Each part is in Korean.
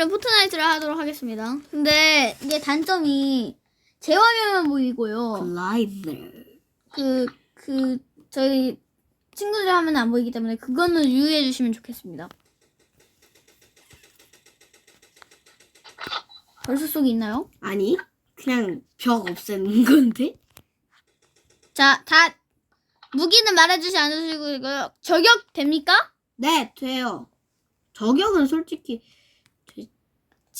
오늘은 포트나이트를 하도록 하겠습니다. 근데 이게 단점이 제 화면만 보이고요. 글라이더. 그, 그, 저희 친구들 화면은 안 보이기 때문에 그거는 유의해 주시면 좋겠습니다. 벌써 속이 있나요? 아니, 그냥 벽 없애는 건데? 자, 다 무기는 말해주지 않으시고 이거 저격 됩니까? 네, 돼요. 저격은 솔직히,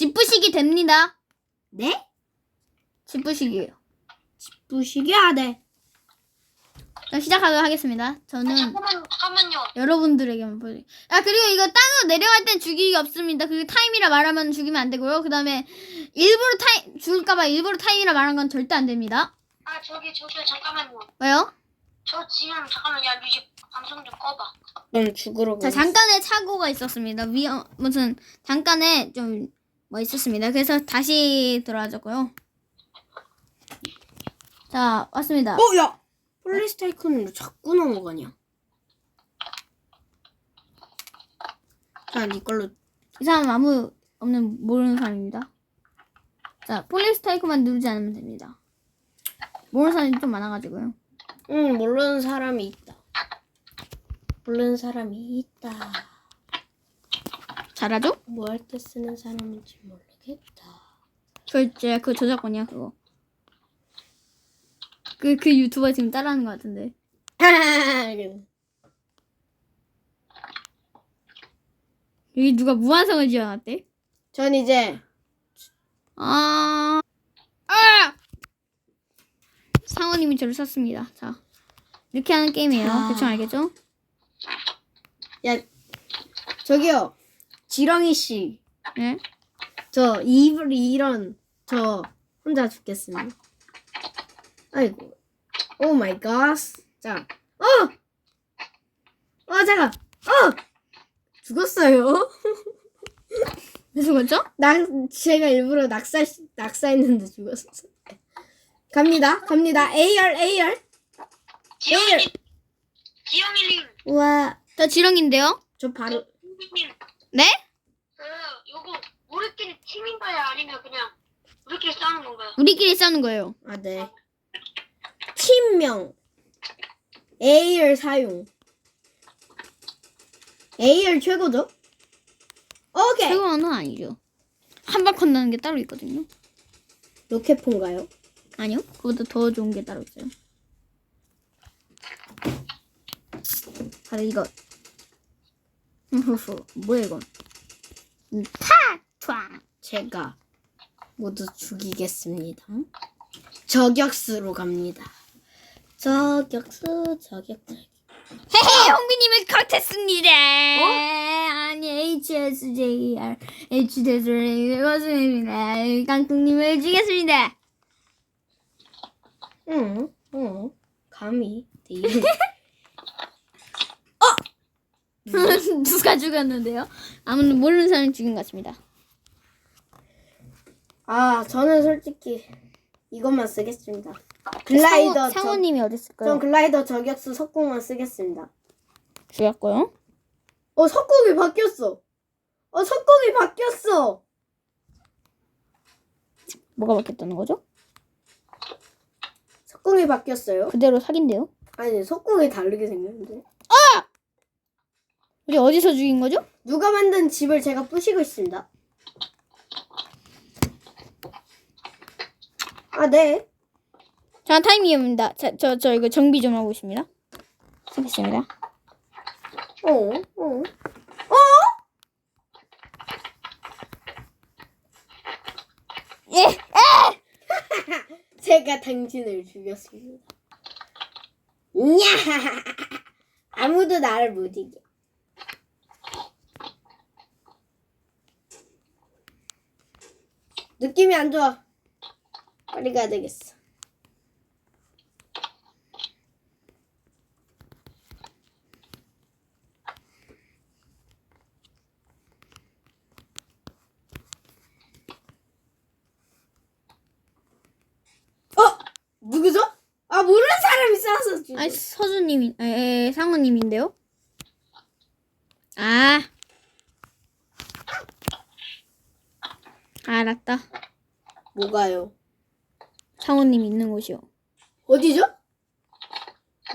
집부식이 됩니다. 네? 집부식이에요. 부식이야, 네. 그럼 시작하도록 하겠습니다. 저는 잠깐만 잠깐만요. 여러분들에게만 보여드릴게요. 아, 그리고 이거 땅으로 내려갈 땐 죽이기가 없습니다. 그게 타임이라 말하면 죽이면 안 되고요. 그 다음에 일부러 타임, 죽을까봐 일부러 타임이라 말한 건 절대 안 됩니다. 아 저기 저기 잠깐만요. 왜요? 저 지금 잠깐만 야 뮤직 방송 좀 꺼봐. 그럼 죽으러 자, 잠깐의 착오가 있었습니다. 위험, 무슨, 잠깐의 좀, 뭐 있었습니다. 그래서 다시 돌아왔고요. 자, 왔습니다. 어, 야! 폴리스 타이쿤으로 자꾸 넘어가냐? 자, 니 걸로. 이 사람 아무 없는 모르는 사람입니다. 자, 폴리스 타이크만 누르지 않으면 됩니다. 모르는 사람이 좀 많아가지고요. 응, 모르는 사람이 있다. 모르는 사람이 있다. 잘하죠? 뭐 할 때 쓰는 사람인지 모르겠다. 저, 제, 그 저작권이야, 그거. 그, 그 유튜버 지금 따라하는 것 같은데. 여기 누가 무한성을 지어놨대? 전 이제 아, 아! 상호님이 저를 쐈습니다. 자, 이렇게 하는 게임이에요. 자. 대충 알겠죠? 야 저기요 지렁이 씨. 네? 저 입을 이런 저 혼자 죽겠습니다. 아이고. 오 마이 갓. 자. 어! 어 잠깐. 어! 죽었어요. 왜 죽었죠? 낙 제가 일부러 낙사 낙사했는데 죽었어. 갑니다. 갑니다. AR AR. 지영이님, 지영이님, 우와. 저 지렁인데요? 저 바로 지영이님, 네? 그 요거 우리끼리 팀인 가요? 아니면 그냥 우리끼리 싸우는 건가요? 우리끼리 싸우는 거예요. 아 네. 팀명 AR 사용. AR 최고죠? 오케이. 최고는 아니죠. 한 발 건너는 게 따로 있거든요. 로켓폰가요? 아니요. 그보다 더 좋은 게 따로 있어요. 바로 이거. 뭐야 이건? 음, 타! ထွ! 제가 모두 죽이겠습니다. 저격수로 갑니다. 저격수 저격. 헤헤! 홍비님을 컷했습니다! 아니, HSJR, HSJR, 것입니다. 깡통님을 죽였습니다. 응, 응. 감히. 네. 누가 죽였는데요? 아무도 모르는 사람이 죽인 것 같습니다. 아, 저는 솔직히 이것만 쓰겠습니다. 글라이더 상호, 저, 상호님이 어디 있을까요? 전 글라이더 저격수 석궁만 쓰겠습니다. 죽였고요. 어, 석궁이 바뀌었어. 어, 석궁이 바뀌었어. 뭐가 바뀌었다는 거죠? 석궁이 바뀌었어요? 그대로 사귄대요. 아니, 석궁이 다르게 생겼는데. 우리 어디서 죽인 거죠? 누가 만든 집을 제가 부시고 있습니다. 아, 네. 자, 타임이입니다. 자, 저, 저 이거 정비 좀 하고 있습니다. 하겠습니다. 어, 어. 예! 제가 당신을 죽였습니다. 냐! 아무도 나를 못 이겨. 느낌이 안 좋아. 빨리 가야 되겠어. 어? 누구죠? 아 모르는 사람이 싸서 죽어. 아, 서주님이, 에, 에, 상호님인데요? 아, 알았다. 뭐가요? 상호님 있는 곳이요. 어디죠?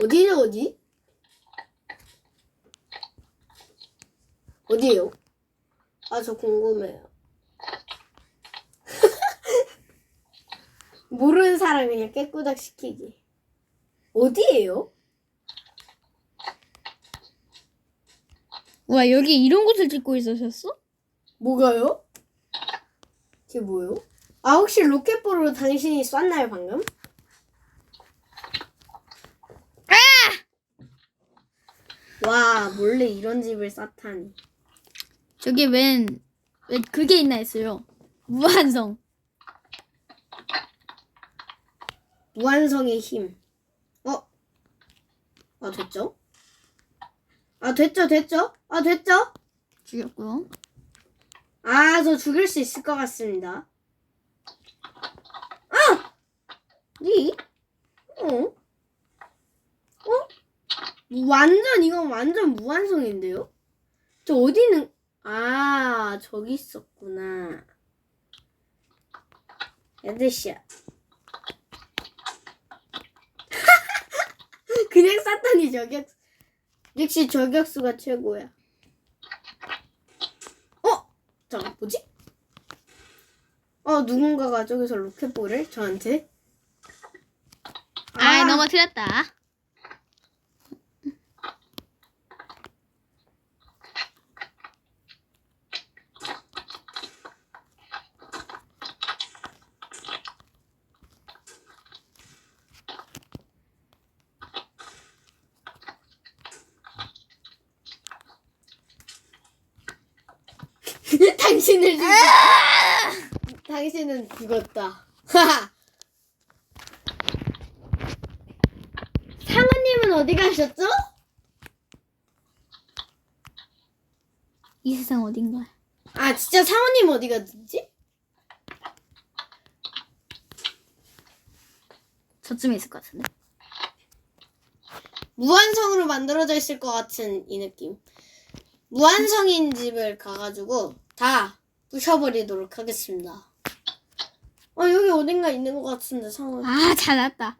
어디죠, 어디? 어디요? 아, 저 궁금해요. 모르는 사람 그냥 깨꾸닥 시키기. 어디에요? 와 여기 이런 곳을 찍고 있으셨어? 뭐가요? 이게 뭐요? 아, 혹시 로켓볼로 당신이 쐈나요, 방금? 와, 몰래 이런 집을 쌌다니. 저기 웬, 왜 그게 있나 했어요. 무한성. 무한성의 힘. 어? 아, 됐죠? 아, 됐죠, 됐죠? 아, 됐죠? 죽였고요. 아, 저 죽일 수 있을 것 같습니다. 아! 니? 어? 어? 완전, 이건 완전 무한성인데요? 저 어디는, 아, 저기 있었구나. 헤드샷. 그냥 쌌더니 저격, 역시 저격수가 최고야. 어? 잠깐 뭐지? 어 누군가가 저기서 로켓볼을 저한테 아, 넘어뜨렸다. 당신을 죽 당신은 죽었다 상어님은 어디 가셨죠? 이 세상 어딘가. 아 진짜 상어님 어디 갔지? 저쯤에 있을 것 같은데. 무한성으로 만들어져 있을 것 같은 이 느낌 무한성인 집을 가가지고 다 부셔버리도록 하겠습니다 어 여기 어딘가 있는 것 같은데 상어 아, 찾았다.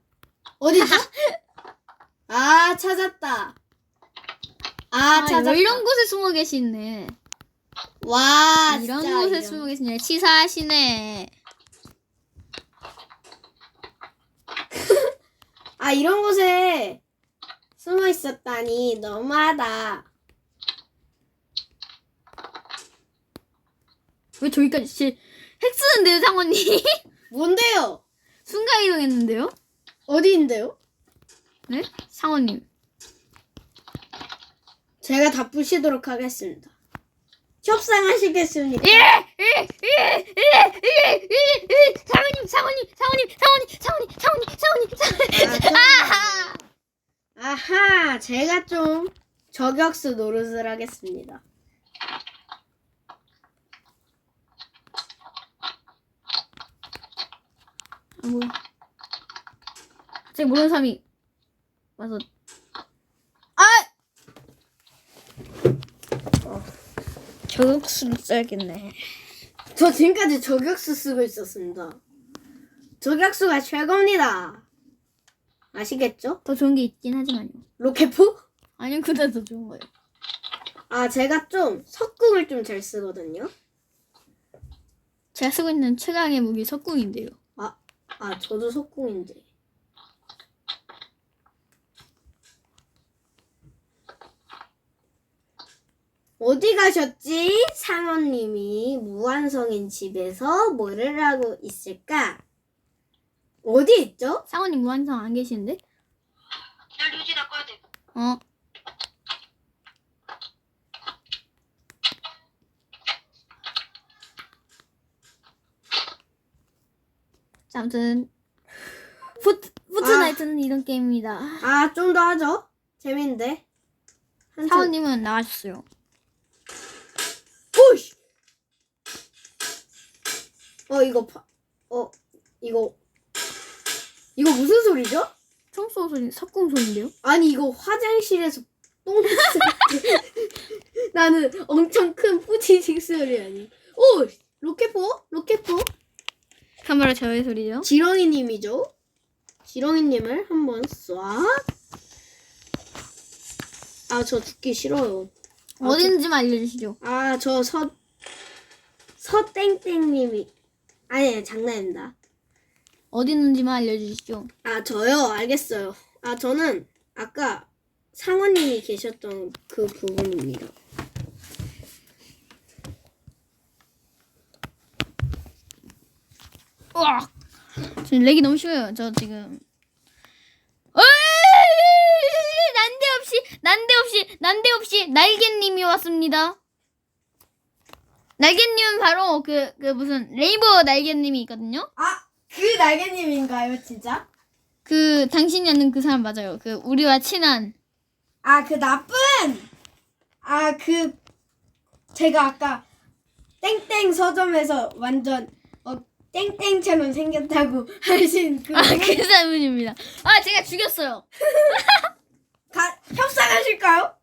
어디죠? 아 찾았다. 아 아, 찾았다. 이런 곳에 숨어 계시네. 와 이런 진짜 곳에 이런. 숨어 계시네. 치사하시네. 아 이런 곳에 숨어 있었다니 너무하다. 왜 저기까지 실, 핵 쓰는데요, 상원님? 뭔데요? 순간 이동했는데요? 어디인데요? 네? 상원님. 제가 다 부시도록 하겠습니다. 협상하시겠습니까? 예! 예! 예! 예! 예! 예! 예! 상원님, 상원님, 상원님, 상원님, 상원님, 상원님, 상원님, 상원님. 아, 좀- 아하, 제가 좀 저격수 노릇을 하겠습니다. 뭐야. 갑자기 모르는 사람이 와서 아! 어. 저격수를 써야겠네. 저 지금까지 저격수 쓰고 있었습니다. 저격수가 최고입니다. 아시겠죠? 더 좋은 게 있긴 하지만요. 로켓포? 아니요, 그보다 더 좋은 거예요. 아, 제가 좀 석궁을 좀 잘 쓰거든요. 제가 쓰고 있는 최강의 무기 석궁인데요. 아, 아, 저도 석궁인데. 어디 가셨지? 상원님이 무한성인 집에서 뭐를 하고 있을까? 어디 있죠? 상원님 무한성 안 계시는데? 날 유지 닦아야 돼. 어. 자, 아무튼 포트, 포트나이트는 이런 게임입니다. 아, 좀 더 하죠. 재밌는데. 한참- 사원님은 나가셨어요. 오이씨! 어, 이거, 파, 어, 이거, 이거 무슨 소리죠? 청소 소리, 석궁 소리인데요? 아니, 이거 화장실에서 똥. 나는 엄청 큰 뿌지직 소리 아니. 오! 로켓포? 로켓포? 참으로 저의 소리죠. 지렁이님이죠. 지렁이님을 한번 쏴. 아, 저 죽기 싫어요. 어딘지 만 알려주시죠. 아, 저 서, 서땡땡님이. 아니, 장난입니다. 어디 있는지만 알려주시죠. 아, 저요? 알겠어요. 아, 저는 아까 상원님이 계셨던 그 부분입니다. 으악! 지금 렉이 너무 심해요. 저 지금. 어이! 난데없이 난데없이 난데없이 날개님이 왔습니다. 날개님은 바로 그 그 무슨 레이버 날개님이 있거든요. 아, 그 날개님인가요, 진짜? 그 당신이 아는 그 사람 맞아요. 그 우리와 친한 아, 그 나쁜! 아, 그, 제가 아까 땡땡 서점에서 완전, 어, 땡땡처럼 생겼다고 하신 그, 아그 사람입니다. 아 제가 죽였어요. 가, 협상하실까요?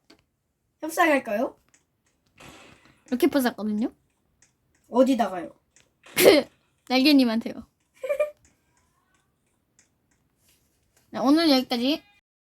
협상할까요? 이렇게 뽑았거든요. 어디다가요? 그 날개님한테요. 네, 오늘 여기까지